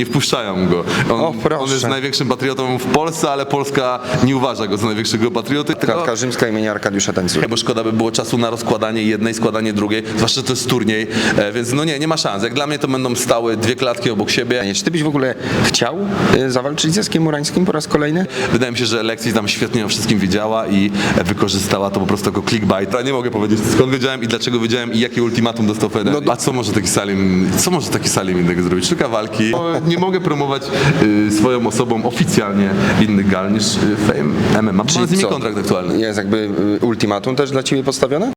nie wpuszczają go. On, O, proszę. on jest największym patriotą w Polsce, ale Polska nie uważa go za największego patrioty. tylko- Klatka Rzymska imienia Arkadiusza Tańcula. bo szkoda by było czasu na rozkładanie jednej, składanie drugiej, zwłaszcza że to jest turniej, e, więc no nie, nie ma szans. Jak dla mnie to będą stały dwie klatki obok siebie. Czy ty byś w ogóle chciał y, zawalczyć ze Skiem Murańskim po raz kolejny? Wydaje mi się, że Lexi tam świetnie o wszystkim wiedziała i e, wykorzystała to po prostu jako clickbait. Ja nie mogę powiedzieć skąd wiedziałem i dlaczego wiedziałem i jakie ultimatum dostał Federer. A co może taki Salim, co może taki Salim innego zrobić? Sztuka walki. Nie mogę promować y, swoją osobą oficjalnie innych gal niż y, Fame MMA. Mam z nimi co? kontrakt aktualny. Jest jakby y, ultimatum też dla ciebie postawione?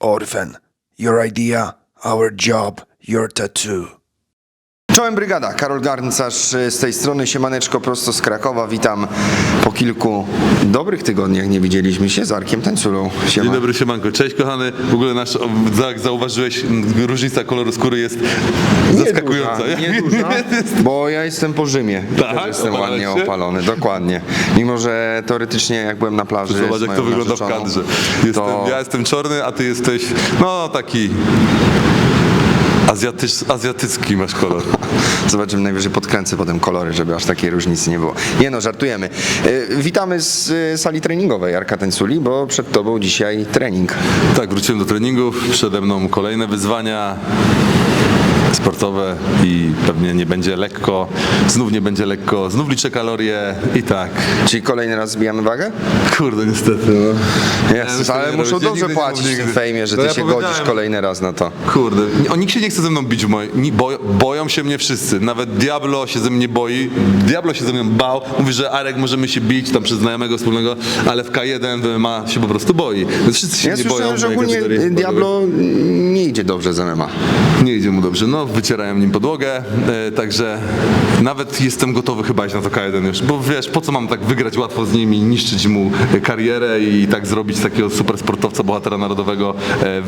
Orphan, your idea, our job, your tattoo. Czołem Brygada, Karol Garncarz y, z tej strony, siemaneczko prosto z Krakowa. Witam po kilku dobrych tygodniach, nie widzieliśmy się z Arkiem Tańculą. Siema. Dzień dobry, siemanko. Cześć kochany. W ogóle nasz, jak zauważyłeś, różnica koloru skóry jest zaskakująca. Nieduża, nieduża, bo ja jestem po Rzymie. Tak? Też jestem ładnie się? opalony, dokładnie. Mimo, że teoretycznie jak byłem na plaży Zobacz jak to wygląda w kadrze. Jestem, to... Ja jestem czarny, a ty jesteś no taki azjatycki masz kolor. Zobaczymy, najwyżej podkręcę potem kolory, żeby aż takiej różnicy nie było. Nie no, żartujemy. E, Witamy z e, sali treningowej Arka Tańculi, bo przed tobą dzisiaj trening. Tak, wróciłem do treningów, przede mną kolejne wyzwania sportowe i pewnie nie będzie lekko, znów nie będzie lekko, znów liczę kalorie i tak. Czyli kolejny raz zbijamy wagę? Kurde, niestety. No. Ja ale bym muszą nie dobrze nie płacić w tym fejmie, że No ty ja się godzisz kolejny raz na to. Kurde, o, nikt się nie chce ze mną bić ni- Boją, się mnie wszyscy. Nawet Diablo się ze mnie boi. Diablo się ze mnie bał. Mówi, że Arek możemy się bić tam przez znajomego wspólnego, ale w K1 w MMA się po prostu boi. Więc wszyscy się Ja nie boją. słyszałem, że ogólnie Diablo nie idzie dobrze z MMA. Nie idzie mu dobrze. No, wycierają nim podłogę, e, także nawet jestem gotowy chyba iść na to K1 już. Bo wiesz, po co mam tak wygrać łatwo z nim i niszczyć mu karierę i tak zrobić takiego super sportowca, bohatera narodowego e,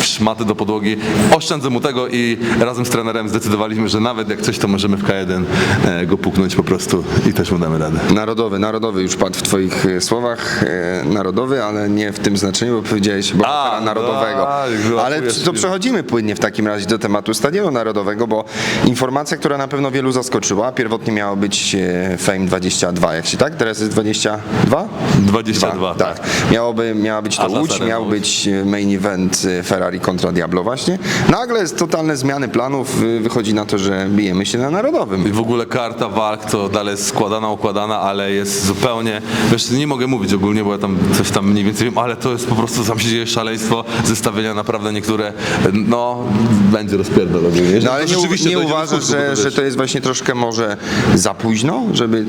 w szmaty do podłogi. Oszczędzę mu tego i razem z trenerem zdecydowaliśmy, że nawet jak coś, to możemy w K1 e, go puknąć po prostu i też mu damy radę. Narodowy, narodowy już padł w twoich e, słowach. E, narodowy, ale nie w tym znaczeniu, bo powiedziałeś bohatera A, narodowego. tak, wyłapujesz ale to przechodzimy płynnie w takim razie do tematu Stadionu Narodowego, bo informacja, która na pewno wielu zaskoczyła, pierwotnie miało być e, Fame 22, jak się tak? Teraz jest 22? 22, Dwa, tak. Miałoby, miała być to Atlas Łódź, miał być e, main event e, Ferrari kontra Diablo właśnie. Nagle z totalne zmiany planów wychodzi na to, że bijemy się na Narodowym. I w ogóle karta walk to dalej jest składana, układana, ale jest zupełnie, wiesz, nie mogę mówić ogólnie, bo ja tam coś tam mniej więcej wiem, ale to jest po prostu, tam się dzieje szaleństwo, zestawienia naprawdę niektóre, no, będzie rozpierdol ogólnie. No ale nie, nie uważasz, że, to że to jest właśnie troszkę może za późno, żeby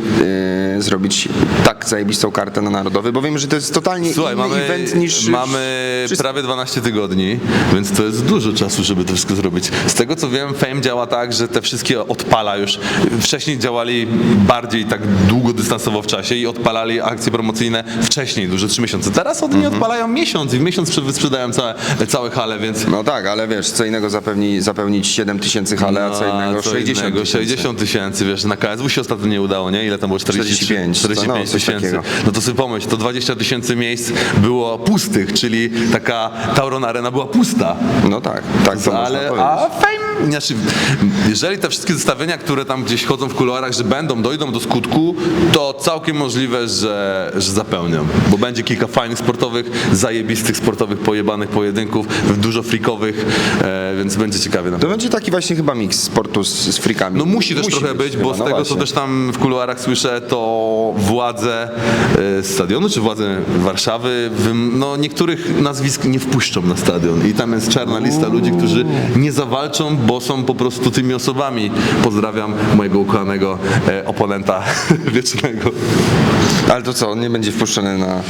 e, zrobić tak zajebistą kartę na Narodowy, bo wiem, że to jest totalnie Słuchaj, inny mamy, event niż... mamy wszyscy- prawie 12 tygodni, więc to jest dużo czasu, żeby to wszystko zrobić. Z tego co wiem, Fame działa tak, że te wszystkie odpala już. Wcześniej działali bardziej tak długodystansowo w czasie i odpalali akcje promocyjne wcześniej, duże 3 miesiące. Teraz oni Mhm. odpalają miesiąc i w miesiąc sprzedają całe, całe hale, więc No tak, ale wiesz, co innego zapewni, zapełnić 7 tysięcy hale, a co No, innego 60 innego, tysięcy. 60 tysięcy, wiesz, na KSW się ostatnio nie udało, nie? Ile tam było? 43, 45, 45 no, tysięcy. No to sobie pomyśl, to 20 tysięcy miejsc było pustych, czyli taka Tauron Arena była pusta. No tak, tak to ale, można powiedzieć. a fame, znaczy, jeżeli te wszystkie zestawienia, które tam gdzieś chodzą w kuluarach, że będą, dojdą do skutku, to całkiem możliwe, że, że zapełnią. Bo będzie kilka fajnych sportowych, zajebistych sportowych, pojebanych pojedynków, dużo freakowych, e, więc będzie ciekawie. To będzie taki właśnie chyba miks sportu z, z frikami. no musi też trochę być, chyba, bo z no tego właśnie. co też tam w kuluarach słyszę, to władze e, stadionu czy władze Warszawy, no niektórych nazwisk nie wpuszczą na stadion i tam jest czarna lista ludzi, którzy nie zawalczą, bo są po prostu tymi osobami. Pozdrawiam mojego ukochanego e, oponenta wiecznego. Ale to co, on nie będzie wpuszczony na...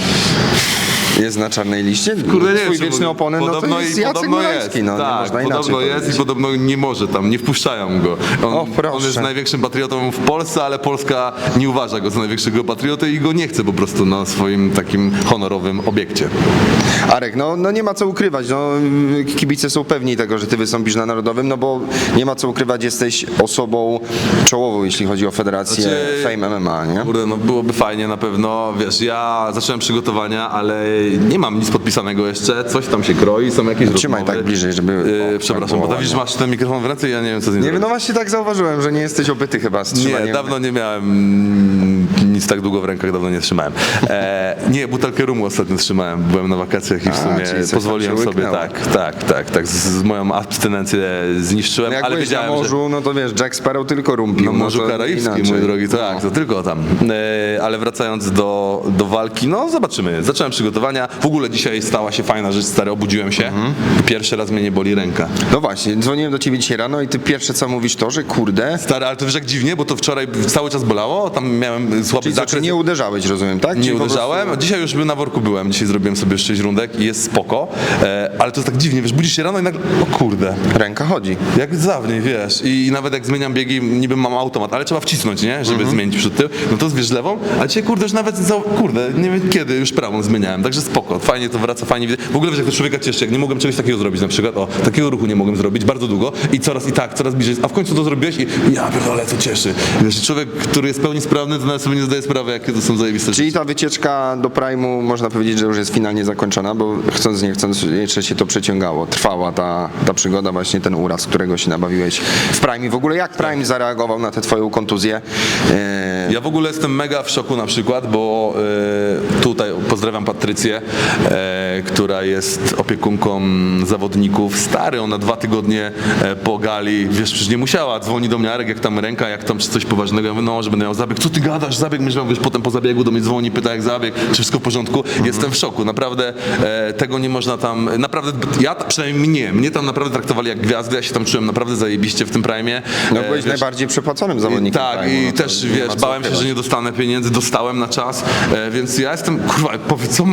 Jest na czarnej liście? Kurde, nie Twój wiem, wieczny oponent, no to jest i- Jacek podobno Murański, jest. no nie tak, można inaczej podobno jest powiedzieć. i podobno nie może tam, nie wpuszczają go. On, O, proszę. on jest największym patriotą w Polsce, ale Polska nie uważa go za największego patriotę i go nie chce po prostu na swoim takim honorowym obiekcie. Arek, no, no nie ma co ukrywać, no, kibice są pewni tego, że ty wystąpisz na Narodowym, no bo nie ma co ukrywać, jesteś osobą czołową, jeśli chodzi o Federację Znaczy- Fame MMA, nie? Kurde, no byłoby fajnie na pewno. Wiesz, ja zacząłem przygotowania, ale nie mam nic podpisanego jeszcze. Coś tam się kroi, są jakieś Trzymaj rozmowy. tak bliżej, żeby- Yy, o, przepraszam, tak bo widzisz, masz ten mikrofon w ręce i ja nie wiem, co z nim Nie wiem, zrobić. no właśnie tak zauważyłem, że nie jesteś obyty chyba z. Nie, dawno nie miałem nic tak długo w rękach, dawno nie trzymałem. E, nie, butelkę rumu ostatnio trzymałem. Byłem na wakacjach i w A, sumie tam pozwoliłem sobie, tak, tak, tak, tak, z, z moją abstynencję zniszczyłem, No ale byłeś na wiedziałem, że... morzu, no to wiesz, Jack Sparrow tylko rum pił. No Morzu to Karaibskim, mój drogi, tak, to tylko tam. E, ale wracając do, do walki, no zobaczymy. Zacząłem przygotowania. W ogóle dzisiaj stała się fajna rzecz, stary, obudziłem się. Mhm. Pierwszy raz mnie nie boli ręka. No właśnie, dzwoniłem do ciebie dzisiaj rano i ty pierwsze co mówisz to, że kurde, Stary, ale to wiesz jak dziwnie, bo to wczoraj cały czas bolało, tam miałem słaby czyli co, czy zakres. nie uderzałeś, rozumiem, tak? Nie Czyli uderzałem. prostu- Dzisiaj już na worku byłem. Dzisiaj zrobiłem sobie 6 rundek i jest spoko. E, ale to jest tak dziwnie, wiesz, budzisz się rano i nagle, o kurde, Ręka chodzi. jak dawniej, wiesz. I nawet jak zmieniam biegi, niby mam automat, ale trzeba wcisnąć, nie? Żeby zmienić przed tył. No to wiesz lewą, a dzisiaj kurde już nawet, za, kurde, nie wiem kiedy, już prawą zmieniałem. Także spoko, fajnie to wraca, fajnie widać. W ogóle wiesz, jak to człowieka cieszy, jak nie mogłem czegoś takiego zrobić na przykład, o, takiego ruchu nie mogłem zrobić bardzo długo i coraz i tak, coraz bliżej, a w końcu to zrobiłeś i ja pierdolę, to cieszy. Wiesz, człowiek, który jest pełni sprawny, to nawet sobie nie zdaje sprawy, jakie to są zajebiste Czyli ta wycieczka do Prime'u można powiedzieć, że już jest finalnie zakończona, bo chcąc nie chcąc jeszcze się to przeciągało. Trwała ta, ta przygoda, właśnie ten uraz, którego się nabawiłeś w Prime. I w ogóle jak Prime zareagował na tę twoją kontuzję? E, Ja w ogóle jestem mega w szoku na przykład, bo e, tutaj pozdrawiam Patrycję, e, która jest opiekunką zawodników. Stary, ona dwa tygodnie po gali, wiesz, przecież nie musiała, dzwoni do mnie, Arek, jak tam ręka, jak tam czy coś poważnego. Ja mówię, no, że będę miał zabieg. Co ty gadasz, zabieg? Myślałem, wiesz, potem po zabiegu do mnie dzwoni, pyta jak zabieg, czy wszystko w porządku. Jestem w szoku, naprawdę e, tego nie można tam, naprawdę, ja, przynajmniej mnie, mnie tam naprawdę traktowali jak gwiazdy, ja się tam czułem naprawdę zajebiście w tym prime. no byłeś najbardziej przepłaconym zawodnikiem Tak, Prime'u, i no to też nie ma wiesz, bałem się, że nie dostanę pieniędzy, dostałem na czas, e, więc ja jestem, kurwa, powiedz, co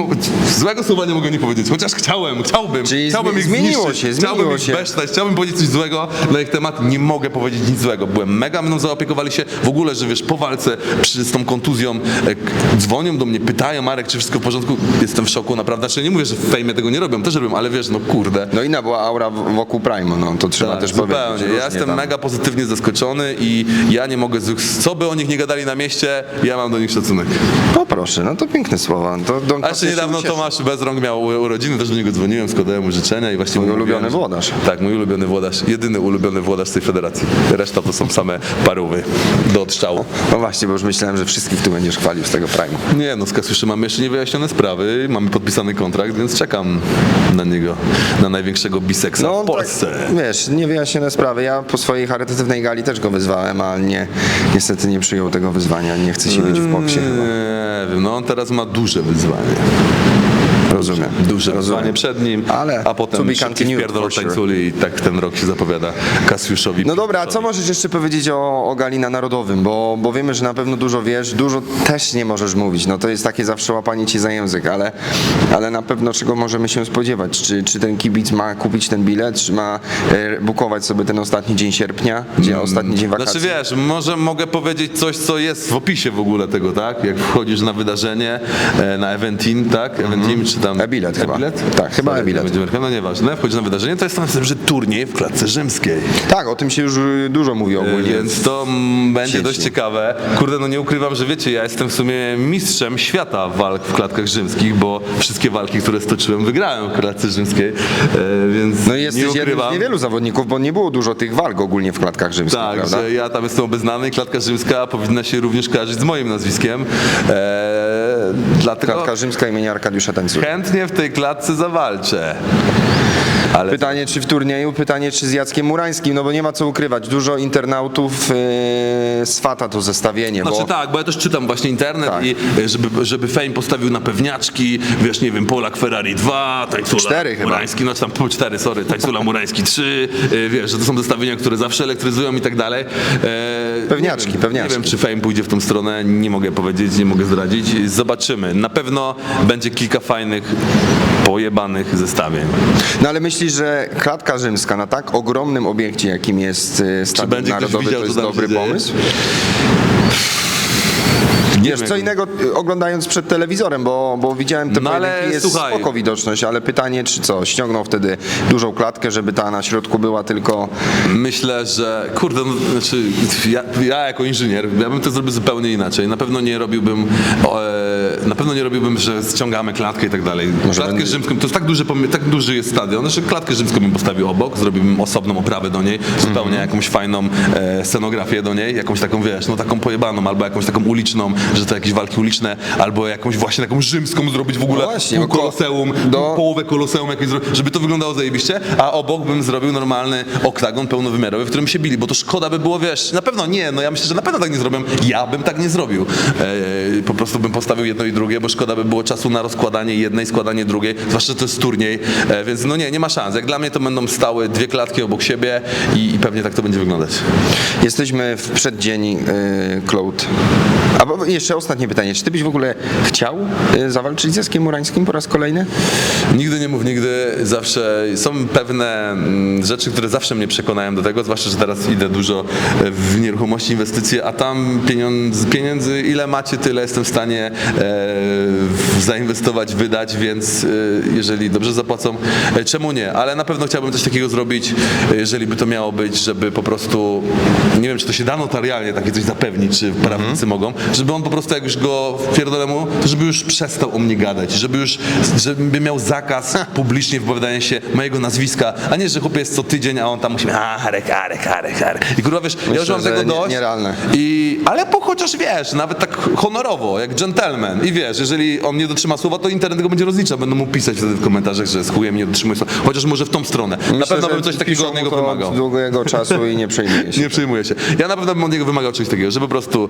złego słowa nie mogę nie powiedzieć, chociaż chciałem, chciałbym, Czyli chciałbym zmi- ich zmieniło zniszczyć, się, chciałbym zmieniło ich się. besztać, chciałbym powiedzieć coś złego na ich temat, nie mogę powiedzieć nic złego, byłem mega mną zaopiekowali się, w ogóle, że wiesz, po walce przy, z tą kontuzją e, dzwonią do mnie, pytają, Marek, czy wszystko w porządku, jestem w szoku, naprawdę, znaczy nie mówię, że w fejmie tego nie robią, też robią, ale wiesz, no kurde, No inna była aura wokół Prime'u, no to trzeba tak, też zupełnie. powiedzieć. Ja jestem tam. mega pozytywnie zaskoczony i ja nie mogę, co by o nich nie gadali na mieście, ja mam do nich szacunek. No proszę, no to piękne słowa. To Don A jeszcze niedawno. Tomasz Bezrąk miał urodziny, też do niego dzwoniłem, składałem mu życzenia i właśnie Mój ulubiony mówiłem, włodarz. Tak, mój ulubiony włodarz, jedyny ulubiony włodarz z tej federacji. Reszta to są same parówy do odstrzału. No właśnie, bo już myślałem, że wszystkich tu będziesz chwalił z tego Prime'u. Nie no, z Kasiuszy mamy jeszcze niewyjaśnione sprawy, mamy podpisany kontrakt, więc czekam na niego, na największego biseksa w Polsce. Tak, wiesz, niewyjaśnione sprawy. Ja po swojej charytatywnej gali też go wyzwałem, ale nie, niestety nie przyjął tego wyzwania. Nie chce się bić w boksie. chyba. Nie wiem, no on teraz ma duże wyzwanie. Rozumiem. Duże Rozumiem. przed nim, Ale a potem szybki wpierdol sure. i tak ten rok się zapowiada Kasiuszowi. No dobra, a co możesz jeszcze powiedzieć o, o gali na Narodowym? Bo, bo wiemy, że na pewno dużo wiesz, dużo też nie możesz mówić. No to jest takie zawsze łapanie ci za język, ale, ale na pewno czego możemy się spodziewać? Czy, czy ten kibic ma kupić ten bilet, czy ma e, bukować sobie ten ostatni dzień sierpnia, gdzie ostatni dzień wakacji? Znaczy wiesz, może mogę powiedzieć coś, co jest w opisie w ogóle tego, tak? Jak wchodzisz na wydarzenie, e, na Eventim, tak? Eventim, czy tam... E-bilet chyba. E-bilet? Tak, chyba e-bilet. nie No nieważne, wchodzisz na wydarzenie, to jest tam że turniej w klatce rzymskiej. Tak, o tym się już y, dużo mówi ogólnie. Więc to będzie sieci. dość ciekawe. Kurde, no nie ukrywam, że wiecie, ja jestem w sumie mistrzem świata walk w klatkach rzymskich, bo wszystkie walki, które stoczyłem, wygrałem w klatce rzymskiej, e, więc No i nie jesteś jednym ukrywam. z niewielu zawodników, bo nie było dużo tych walk ogólnie w klatkach rzymskich, Tak, prawda? że ja tam jestem obeznany i klatka rzymska powinna się również kojarzyć z moim nazwiskiem. E, dlatego Klatka rzymska imienia Arkadiusza Tańcula. Chętnie w tej klatce zawalczę. Ale Pytanie, czy w turnieju, pytanie, czy z Jackiem Murańskim, no bo nie ma co ukrywać. Dużo internautów yy, swata to zestawienie, Znaczy bo tak, bo ja też czytam właśnie internet Tak. i e, żeby, żeby Fame postawił na pewniaczki, wiesz, nie wiem, Polak Ferrari 2, Tańcula Cztery chyba. Murański, no czy tam pół cztery, sorry, Tańcula Murański 3, e, wiesz, że to są zestawienia, które zawsze elektryzują i tak dalej. E, Pewniaczki, nie wiem, pewniaczki. Nie wiem, czy Fame pójdzie w tą stronę, nie mogę powiedzieć, nie mogę zdradzić, zobaczymy. Na pewno będzie kilka fajnych, pojebanych zestawień. no ale myślisz, że klatka rzymska na tak ogromnym obiekcie, jakim jest yy, Stadion Narodowy, to jest dobry pomysł? Wiesz, wiem, co innego y, oglądając przed telewizorem, bo, bo widziałem te No ale jest słuchaj. spoko widoczność, ale pytanie, czy co, ściągnął wtedy dużą klatkę, żeby ta na środku była tylko... Myślę, że kurde, no, znaczy ja, ja jako inżynier, ja bym to zrobił zupełnie inaczej. Na pewno nie robiłbym, e, na pewno nie robiłbym, że ściągamy klatkę i tak dalej. Może Klatkę będzie- rzymską, to jest tak duży, tak duży jest stadion, że klatkę rzymską bym postawił obok, zrobiłbym osobną oprawę do niej, zupełnie Mhm. jakąś fajną e, scenografię do niej, jakąś taką, wiesz, no taką pojebaną, albo jakąś taką uliczną, że to jakieś walki uliczne, albo jakąś właśnie taką rzymską zrobić w ogóle, No właśnie, pół koloseum, do- połowę koloseum jakieś, żeby to wyglądało zajebiście, a obok bym zrobił normalny oktagon pełnowymiarowy, w którym się bili, bo to szkoda by było, wiesz, na pewno nie, no ja myślę, że na pewno tak nie zrobią, ja bym tak nie zrobił. E, po prostu bym postawił jedno i drugie, bo szkoda by było czasu na rozkładanie jednej, składanie drugiej, zwłaszcza, że to jest turniej, e, więc no nie, nie ma szans. Jak dla mnie to będą stały dwie klatki obok siebie i, i pewnie tak to będzie wyglądać. Jesteśmy w przeddzień y, Cloud. A bo jeszcze ostatnie pytanie, czy ty byś w ogóle chciał y, zawalczyć ze Skimurańskim po raz kolejny? Nigdy nie mów nigdy, zawsze są pewne mm, rzeczy, które zawsze mnie przekonają do tego, zwłaszcza, że teraz idę dużo e, w nieruchomości, inwestycje, a tam pieniądz, pieniędzy ile macie, tyle jestem w stanie e, zainwestować, wydać, więc e, jeżeli dobrze zapłacą, e, czemu nie? Ale na pewno chciałbym coś takiego zrobić, e, jeżeli by to miało być, żeby po prostu, nie wiem, czy to się da notarialnie takie coś zapewnić, czy prawnicy mogą, żeby on po prostu jak już go wpierdolę mu, to żeby już przestał o mnie gadać, żeby już, żeby miał zakaz publicznie wypowiadania się mojego nazwiska, a nie, że chłopie jest co tydzień, a on tam musi, a Harek, Harek, Harek, Harek. I kurwa wiesz, ja już mam tego nie- dość. nierealne. I, ale po chociaż wiesz, nawet tak honorowo, jak gentleman. I wiesz, jeżeli on nie dotrzyma słowa, to internet go będzie rozliczał. Będą mu pisać wtedy w komentarzach, że z chujem nie dotrzymuje słowa. Chociaż może w tą stronę. na Myślę, pewno że bym coś takiego od niego wymagał. Długiego czasu i nie przejmuje się. Nie przejmuję się. Ja na pewno bym od niego wymagał czegoś takiego, że po prostu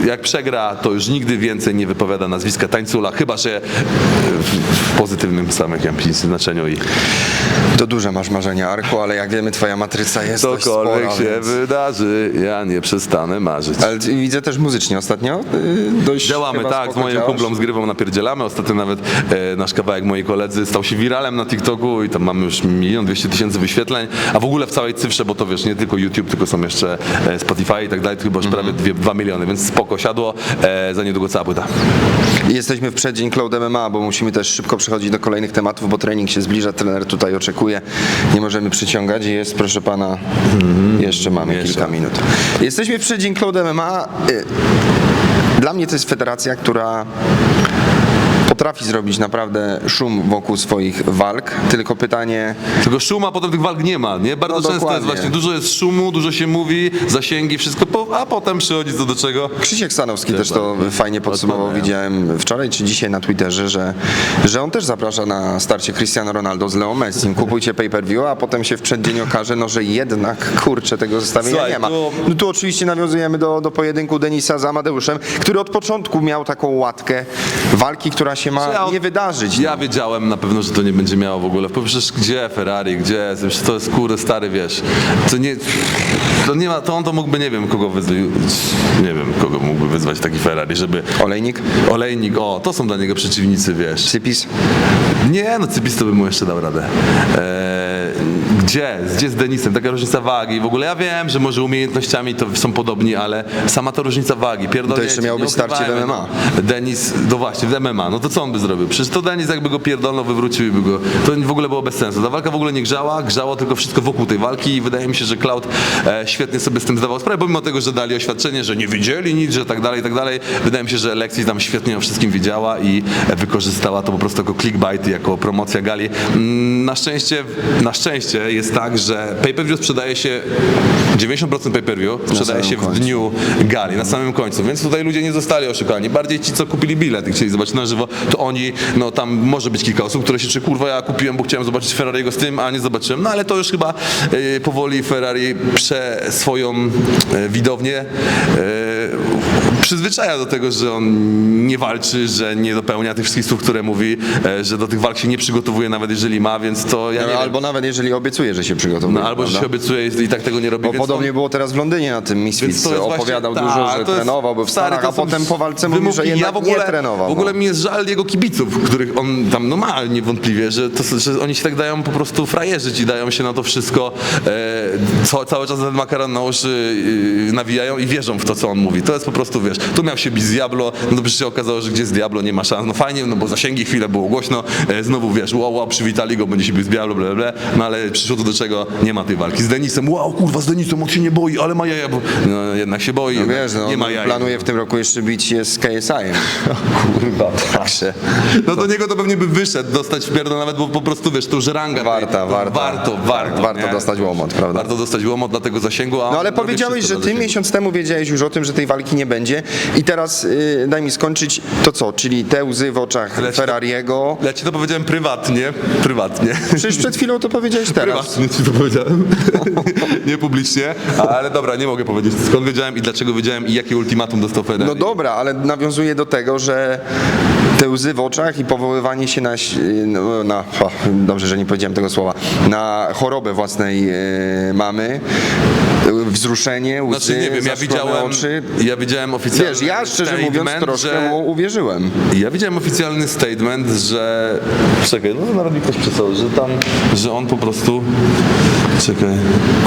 yy, jak przegra, to już nigdy więcej nie wypowiada nazwiska tańcula, chyba że yy, w, pozytywnym samym jakimś znaczeniu i To duże masz marzenia, Arku, ale jak wiemy, twoja matryca jest dość cokolwiek spora, się więc... wydarzy, ja nie przestanę marzyć. Ale widzę też muzycznie ostatnio. y, Dość Działamy, tak, z moim kumplą z grywą napierdzielamy. Ostatnio nawet e, nasz kawałek moi koledzy stał się wiralem na TikToku i tam mamy już milion dwieście tysięcy wyświetleń, a w ogóle w całej cyfrze, bo to wiesz, nie tylko YouTube, tylko są jeszcze e, Spotify i tak dalej, to chyba już Mhm. prawie dwie, dwa miliony, więc spoko siadło, e, za niedługo cała płyta. Jesteśmy w przeddzień Cloud MMA, bo musimy też szybko przechodzić do kolejnych tematów, bo trening się zbliża, trener tutaj oczekuje. Nie możemy przyciągać. Jest, proszę pana, jeszcze mamy Jeszcze. kilka minut. Jesteśmy w przeddzień Cloud MMA. Y, Dla mnie to jest federacja, która potrafi zrobić naprawdę szum wokół swoich walk, tylko pytanie, Tylko szum, a potem tych walk nie ma, nie? Bardzo No, często jest dokładnie. właśnie, dużo jest szumu, dużo się mówi, zasięgi, wszystko, po, a potem przychodzi co do czego. Krzysiek Stanowski też to Dokładnie. fajnie podsumował, widziałem wczoraj czy dzisiaj na Twitterze, że, że on też zaprasza na starcie Cristiano Ronaldo z Leo Messi. Kupujcie pay-per-view, a potem się w przeddzień okaże, no, że jednak, kurczę, tego zestawienia Słuchaj, nie ma. tu- No tu oczywiście nawiązujemy do, do pojedynku Denisa z Amadeuszem, który od początku miał taką łatkę walki, która się ma Ja- nie wydarzyć. Ja wiedziałem na pewno, że to nie będzie miało w ogóle wpływu. Przecież gdzie Ferrari, gdzie? Przecież to jest kurde stary, wiesz. To nie, to nie ma, to on to mógłby, nie wiem kogo wyzwać, nie wiem kogo mógłby wyzwać taki Ferrari, żeby Olejnik, Olejnik, o, to są dla niego przeciwnicy, wiesz. Cypis. Nie, no Cypis to by mu jeszcze dał radę. Eee, gdzie? Gdzie z Denisem? Taka różnica wagi. W ogóle ja wiem, że może umiejętnościami to są podobni, ale sama ta różnica wagi. Pierdolę, To jeszcze miało być starcie w MMA. Denis, no właśnie, w MMA. No to co on by zrobił? Przecież to Denis jakby go pierdolno wywrócił i by go... To w ogóle było bez sensu. Ta walka w ogóle nie grzała, grzało tylko wszystko wokół tej walki i wydaje mi się, że Cloud e, świetnie sobie z tym zdawał sprawę, pomimo tego, że dali oświadczenie, że nie wiedzieli nic, że tak dalej, i tak dalej. Wydaje mi się, że Lexi tam świetnie o wszystkim wiedziała i wykorzystała to po prostu jako clickbait, jako promocja gali. Mm, Na szczęście, na szczęście jest tak, że pay-per-view sprzedaje się 90% pay-per-view sprzedaje się w dniu gali, na samym końcu, więc tutaj ludzie nie zostali oszukani. Bardziej ci, co kupili bilet i chcieli zobaczyć na żywo, to oni, no tam może być kilka osób, które się czy kurwa ja kupiłem, bo chciałem zobaczyć Ferrariego z tym, a nie zobaczyłem. No ale to już chyba e, powoli Ferrari prze swoją e, widownię e, przyzwyczaja do tego, że on nie walczy, że nie dopełnia tych wszystkich słów, które mówi, e, że do tych walk się nie przygotowuje, nawet jeżeli ma, więc to ja nie wiem. Albo nawet jeżeli obiecuje obiecuje, że się przygotowuje. No albo że się obiecuje i tak tego nie robi, Bo podobnie on- było teraz w Londynie na tym Misfits. Opowiadał właśnie, dużo, tak, że to jest- trenował, był w Stanach, a potem po walce mówił, że jednak ja w ogóle, nie trenował. W ogóle no. mi jest żal jego kibiców, których on tam, no ma niewątpliwie, że, to, że oni się tak dają po prostu frajerzyć i dają się na to wszystko, e, co, cały czas ten makaron na uszy e, nawijają i wierzą w to, co on mówi. To jest po prostu, wiesz, tu miał się bić z Diablo, no to przecież się okazało, że gdzie jest Diablo, nie ma szans. No fajnie, no bo zasięgi chwilę było głośno, e, znowu wiesz, wow, wow, przywitali go, będzie się bił z Diablo, bla, bla, bla, no ale przyszło to do czego, nie ma tej walki. Z Denisem, wow, kurwa, z Denisem, on się nie boi, ale ma jaja, bo no, jednak się boi, No jednak wiesz, no, nie ma jaja. planuje w tym roku jeszcze bić się z KSI-em. Kurwa, także. No do niego to pewnie by wyszedł, dostać w pierdol nawet, bo po prostu wiesz, to już ranga. Warta, tej- warta. Warto, warto. Warto nie? dostać łomot, prawda? Warto dostać łomot dla tego zasięgu, No ale powiedziałeś, że ty miesiąc temu wiedziałeś już o tym, że tej walki nie będzie i teraz y, daj mi skończyć to co, czyli te łzy w oczach Ferrariego. Ja ci to powiedziałem prywatnie, prywatnie. Przecież przed chwilą to powiedziałeś teraz. Prywatnie ci to powiedziałem. nie publicznie, ale dobra, nie mogę powiedzieć skąd wiedziałem i dlaczego wiedziałem i jakie ultimatum dostał Federer. No dobra, ale nawiązuje do tego, że te łzy w oczach i powoływanie się na, no, na o, dobrze, że nie powiedziałem tego słowa, na chorobę własnej e, mamy, wzruszenie, łzy, Znaczy nie wiem, ja widziałem, oczy. ja widziałem oficjalny Wiesz, ja szczerze mówiąc statement, troszkę że... mu uwierzyłem. Ja widziałem oficjalny statement, że. Czekaj, no mi ktoś przysłał, że tam, że on po prostu. Czekaj.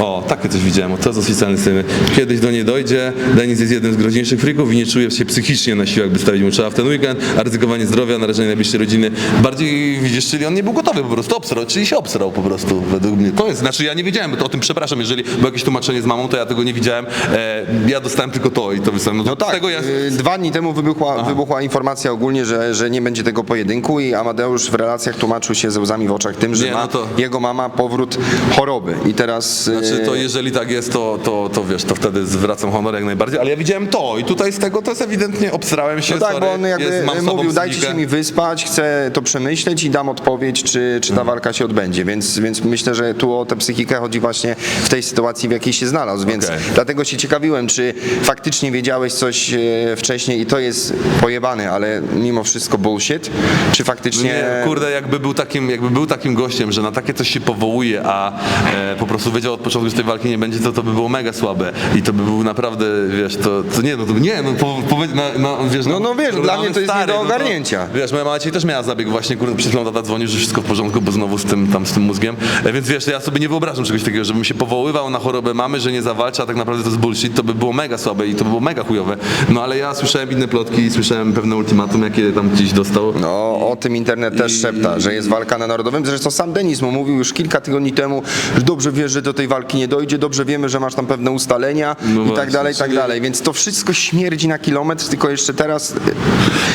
O, takie coś widziałem, to jest oficjalny statement. Kiedyś do niej dojdzie, Denis jest jednym z groźniejszych frików i nie czuje się psychicznie na siłach, by stawić mu czoła w ten weekend, a ryzykowanie zdrowia, narażenie najbliższej rodziny. Bardziej widzisz, czyli on nie był gotowy po prostu, obsrał, czyli się obsrał po prostu według mnie. To jest, znaczy ja nie wiedziałem o tym, przepraszam, jeżeli było jakieś tłumaczenie z mamą, to ja tego nie widziałem. E, ja dostałem tylko to i to wysłałem. No, No tak, tego ja... y, dwa dni temu wybuchła, wybuchła informacja ogólnie, że, że nie będzie tego pojedynku i Amadeusz w relacjach tłumaczył się ze łzami w oczach tym, że Nie, ma no to- jego mama powrót choroby i teraz... y, Znaczy to jeżeli tak jest, to, to, to wiesz, to wtedy zwracam honor jak najbardziej, ale ja widziałem to i tutaj z tego to jest ewidentnie obsrałem się, No tak, sorry, bo on jakby jest, mówił, dajcie się mi wyspać, chcę to przemyśleć i dam odpowiedź, czy, czy ta Mhm. walka się odbędzie, więc, więc myślę, że tu o tę psychikę chodzi właśnie w tej sytuacji, w jakiej się znalazł, więc Okej. dlatego się ciekawiłem, czy faktycznie wiedziałeś coś e, wcześniej i to jest pojebane, ale mimo wszystko bullshit, czy faktycznie... Nie, kurde, jakby był takim, jakby był takim gościem, że na takie coś się powołuje, a e, po prostu wiedział od początku, że tej walki nie będzie, to to by było mega słabe. I to by był naprawdę, wiesz, to, to nie, no to nie, no po, powiedz, no, no, wiesz, No, no wiesz, dla mnie to jest nie do no ogarnięcia. wiesz, moja mama dzisiaj też miała zabieg właśnie, kurde, przed chwilą tata dzwonił, że wszystko w porządku, bo znowu z tym, tam z tym mózgiem. E, więc wiesz, ja sobie nie wyobrażam czegoś takiego, żebym się powoływał na chorobę mamy, że nie zawalczy, a tak naprawdę to jest bullshit, to by było mega słabe i to by było mega chujowe. No ale ja słyszałem inne plotki, słyszałem pewne ultimatum, jakie tam gdzieś dostał. No, o tym internet też szepta, że jest walka na narodowym. Zresztą sam Denis mu mówił już kilka tygodni temu, że dobrze wiesz, że do tej walki nie dojdzie, dobrze wiemy, że masz tam pewne ustalenia No i właśnie, tak dalej, i tak czyli- dalej. Więc to wszystko śmierdzi na kilometr, tylko jeszcze teraz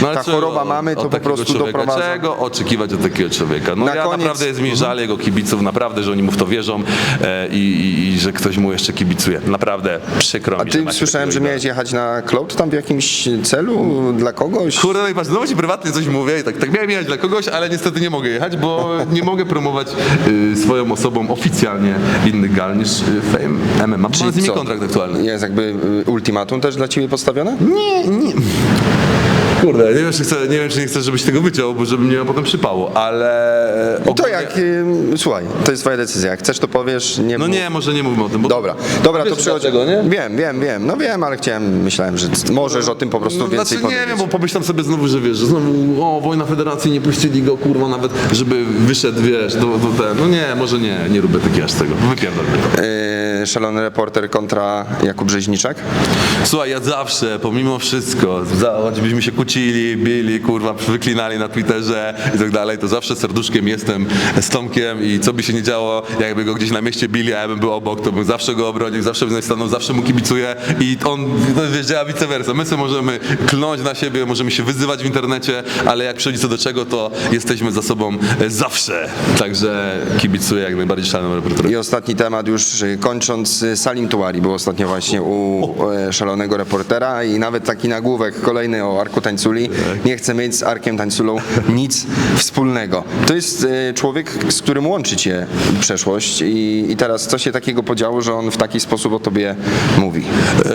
No, ale ta czego choroba mamy, to po takiego prostu człowieka? doprowadza. Czego oczekiwać od takiego człowieka? No Na ja koniec- naprawdę jest mi żal jego kibiców, naprawdę, że oni mu w to wierzą e, i, i, i że ktoś mu jeszcze kibicuje. Naprawdę przykro A mi, że ty macie słyszałem, że miałeś jechać na Cloud tam w jakimś celu dla kogoś? Kurde, no i patrz, znowu ci prywatnie coś mówię i tak, tak miałem jechać dla kogoś, ale niestety nie mogę jechać, bo nie mogę promować y, swoją osobą oficjalnie innych gal niż y, Fame MMA. Mam z nimi co? kontrakt aktualny. Jest jakby y, ultimatum też dla ciebie postawione? Nie, nie. Kurde, nie wiem, czy chcę, nie wiem, czy nie chcesz, żebyś tego wyciął, bo żeby mnie potem przypało, ale... To ogólnie- jak, y, słuchaj, to jest twoja decyzja. Jak chcesz, to powiesz. Nie No mów. nie, może nie mówmy o tym, bo... Dobra, dobra, to Wiesz przechodzi. dlaczego, nie? Wiem, wiem, wiem. No wiem, ale chciałem, myślałem, że możesz o tym po prostu No, więcej znaczy, powiedzieć. nie wiem, bo pomyślam sobie znowu, że wiesz, że znowu o, wojna federacji, nie puścili go, kurwa, nawet, żeby wyszedł, wiesz, do, do ten, no nie, może nie, nie lubię takiego aż tego, wypierdol mnie to. Yy, szalony reporter kontra Jakub Rzeźniczak. Słuchaj, ja zawsze, pomimo wszystko, za, choćbyśmy się kłócili, bili, kurwa, wyklinali na Twitterze i tak dalej, to zawsze serduszkiem jestem z Tomkiem i co by się nie działo, jakby go gdzieś na mieście bili, a ja bym był obok, to bym zawsze go obronił, zawsze bym stanął, zawsze mu kibicuję i on, to wiesz, działa vice versa. My sobie możemy klnąć na siebie, możemy się wyzywać w internecie, ale jak przychodzi co do czego, to jesteśmy za sobą zawsze. Także kibicuję jak najbardziej szalonym reporterowi. I ostatni temat już kończąc, y, Salim Tuari był ostatnio właśnie u e, szalonego reportera i nawet taki nagłówek kolejny o Arku Tańczyku Tańculi. Nie chcę mieć z Arkiem Tańculą nic wspólnego. To jest e, człowiek, z którym łączy cię przeszłość i, i teraz co się takiego podziało, że on w taki sposób o tobie mówi? E,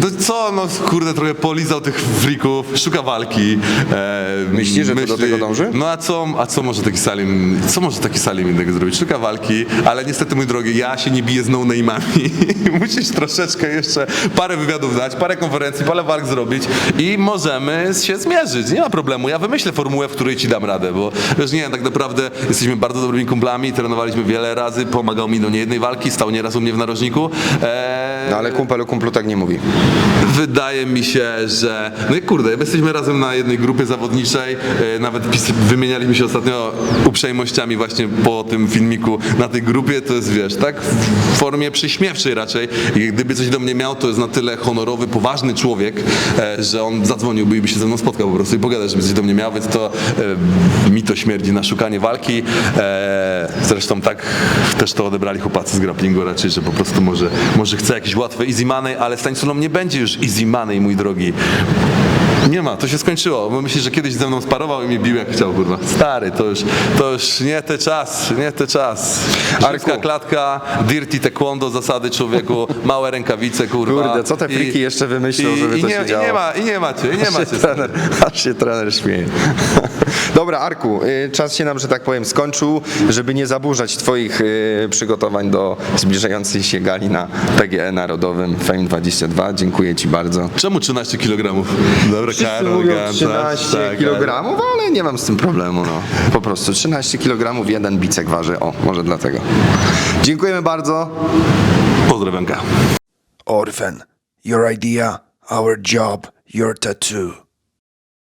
No co, no kurde, trochę polizał tych frików, szuka walki. E, Myślisz, że to do tego dąży? No a co, a co może taki Salim, co może taki Salim innego zrobić? Szuka walki, ale niestety, mój drogi, ja się nie biję z no-name'ami. Musisz troszeczkę jeszcze parę wywiadów dać, parę konferencji, parę walk zrobić i możemy się zmierzyć. Nie ma problemu. Ja wymyślę formułę, w której ci dam radę, bo wiesz, nie, tak naprawdę jesteśmy bardzo dobrymi kumplami, trenowaliśmy wiele razy, pomagał mi do niejednej walki, stał nieraz u mnie w narożniku. E, No ale kumpel o kumplu tak nie mówi. Wydaje mi się, że. No i kurde, jesteśmy razem na jednej grupie zawodniczej. e, Nawet wymienialiśmy się ostatnio uprzejmościami właśnie po tym filmiku na tej grupie. To jest wiesz, tak? W formie przyśmiewczej raczej. I gdyby coś do mnie miał, to jest na tyle honorowy, poważny człowiek, e, że on zadzwoniłby i by się ze mną spotkał po prostu i pogadał, żeby do mnie miał, więc to e, mi to śmierdzi na szukanie walki. E, zresztą tak też to odebrali chłopacy z grapplingu raczej, że po prostu może, może chce jakieś łatwe easy money, ale tańculą nie będzie już easy money, mój drogi. Nie ma, to się skończyło, bo myślisz, że kiedyś ze mną sparował i mnie bił jak chciał, kurwa. Stary, to już, to już nie te czas, nie te czas. Arku. klatka, dirty taekwondo, zasady człowieku, małe rękawice, kurwa. Kurde, co te friki jeszcze wymyślą, i, żeby i to nie, się i nie ma, I nie macie, i nie Aż się, macie. trener, aż się trener śmieje. Dobra, Arku, y, czas się nam, że tak powiem, skończył. Żeby nie zaburzać Twoich y, przygotowań do zbliżającej się gali na PGE Narodowym Fame 22. Dziękuję Ci bardzo. Czemu 13 kg? Dobra, Karol, mówią Ganta, 13 tak, kg, ale nie mam z tym problemu. No. Po prostu 13 kg, jeden bicek waży. O, może dlatego. Dziękujemy bardzo. Pozdrawiamka. Orphan, your idea, our job, your tattoo.